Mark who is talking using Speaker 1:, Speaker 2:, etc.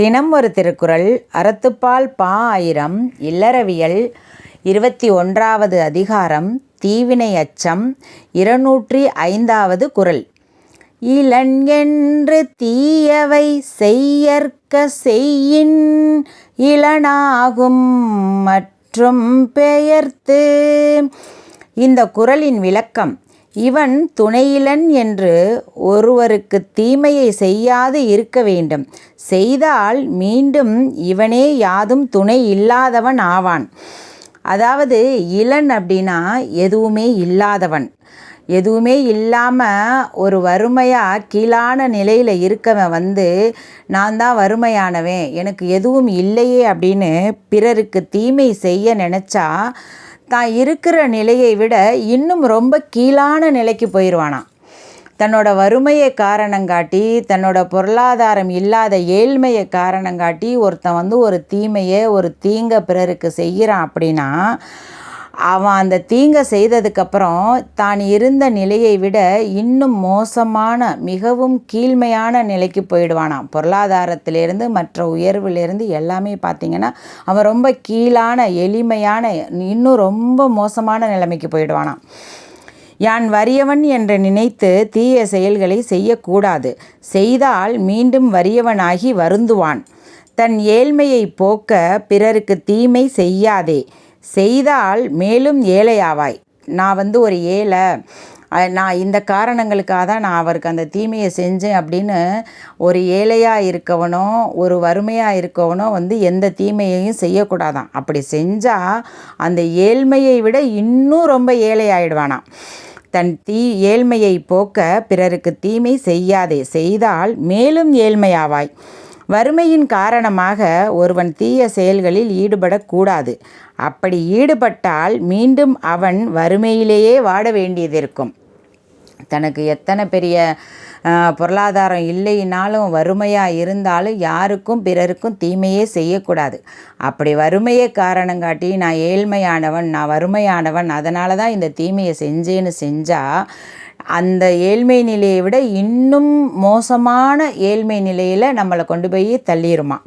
Speaker 1: தினம் ஒரு திருக்குறள் அறத்துப்பால் பா ஆயிரம் இல்லறவியல் இருபத்தி ஒன்றாவது அதிகாரம் தீவினை அச்சம் இருநூற்றி ஐந்தாவது குறள். இளன் என்று தீயவை செய்யற்க செய்யின் இளனாகும் மற்றும் பெயர்த்து. இந்த குறளின் விளக்கம் இவன் துணையிலன் என்று ஒருவருக்கு தீமையை செய்யாது இருக்க வேண்டும். செய்தால் மீண்டும் இவனே யாதும் துணை இல்லாதவன் ஆவான். அதாவது இளன் அப்படின்னா எதுவுமே இல்லாதவன். எதுவுமே இல்லாமல் ஒரு வறுமையாக கீழான நிலையில் இருக்கவன் வந்து நான் தான் வறுமையானவன். எனக்கு எதுவும் இல்லையே அப்படின்னு பிறருக்கு தீமை செய்ய நினச்சா தான் இருக்கிற நிலையை விட இன்னும் ரொம்ப கீழான நிலைக்கு போயிடுவானா தன்னோட வறுமையை காரணங்காட்டி தன்னோட பொருளாதாரம் இல்லாத ஏழ்மையை காரணங்காட்டி ஒருத்தன் வந்து ஒரு தீமையை ஒரு தீங்க பிறருக்கு செய்கிறான் அப்படின்னா அவன் அந்த தீங்கை செய்ததுக்கப்புறம் தான் இருந்த நிலையை விட இன்னும் மோசமான மிகவும் கீழ்மையான நிலைக்கு போயிடுவானாம். பொருளாதாரத்திலேருந்து மற்ற உயர்விலேருந்து எல்லாமே பார்த்திங்கன்னா அவன் ரொம்ப கீழான எளிமையான இன்னும் ரொம்ப மோசமான நிலைமைக்கு போயிடுவானாம். யான் வறியவன் என்று நினைத்து தீய செயல்களை செய்யக்கூடாது. செய்தால் மீண்டும் வறியவனாகி வருந்துவான். தன் ஏழ்மையை போக்க பிறருக்கு தீமை செய்யாதே. செய்தால் மேலும் ஏழையாவாய். நான் வந்து ஒரு ஏழை. நான் இந்த காரணங்களுக்காக தான் நான் அவருக்கு அந்த தீமையை செஞ்சேன் அப்படின்னு ஒரு ஏழையாக இருக்கவனோ ஒரு வறுமையாக இருக்கவனோ வந்து எந்த தீமையையும் செய்யக்கூடாதான். அப்படி செஞ்சால் அந்த ஏழ்மையை விட இன்னும் ரொம்ப ஏழையாயிடுவானான் தன் தீ ஏழ்மையை போக்க பிறருக்கு தீமை செய்யாதே. செய்தால் மேலும் ஏழ்மையாவாய். வறுமையின் காரணமாக ஒருவன் தீய செயல்களில் ஈடுபடக்கூடாது. அப்படி ஈடுபட்டால் மீண்டும் அவன் வறுமையிலேயே வாட வேண்டியதிருக்கும். தனக்கு எத்தனை பெரிய பொருளாதாரம் இல்லைனாலும் வறுமையாக இருந்தாலும் யாருக்கும் பிறருக்கும் தீமையே செய்யக்கூடாது. அப்படி வறுமையை காரணம் காட்டி நான் ஏழ்மையானவன் நான் வறுமையானவன் அதனால தான் இந்த தீமையை செஞ்சேன்னு செஞ்சால் அந்த ஏழ்மை நிலையை விட இன்னும் மோசமான ஏழ்மை நிலையில் நம்மளை கொண்டு போய் தள்ளிடுமா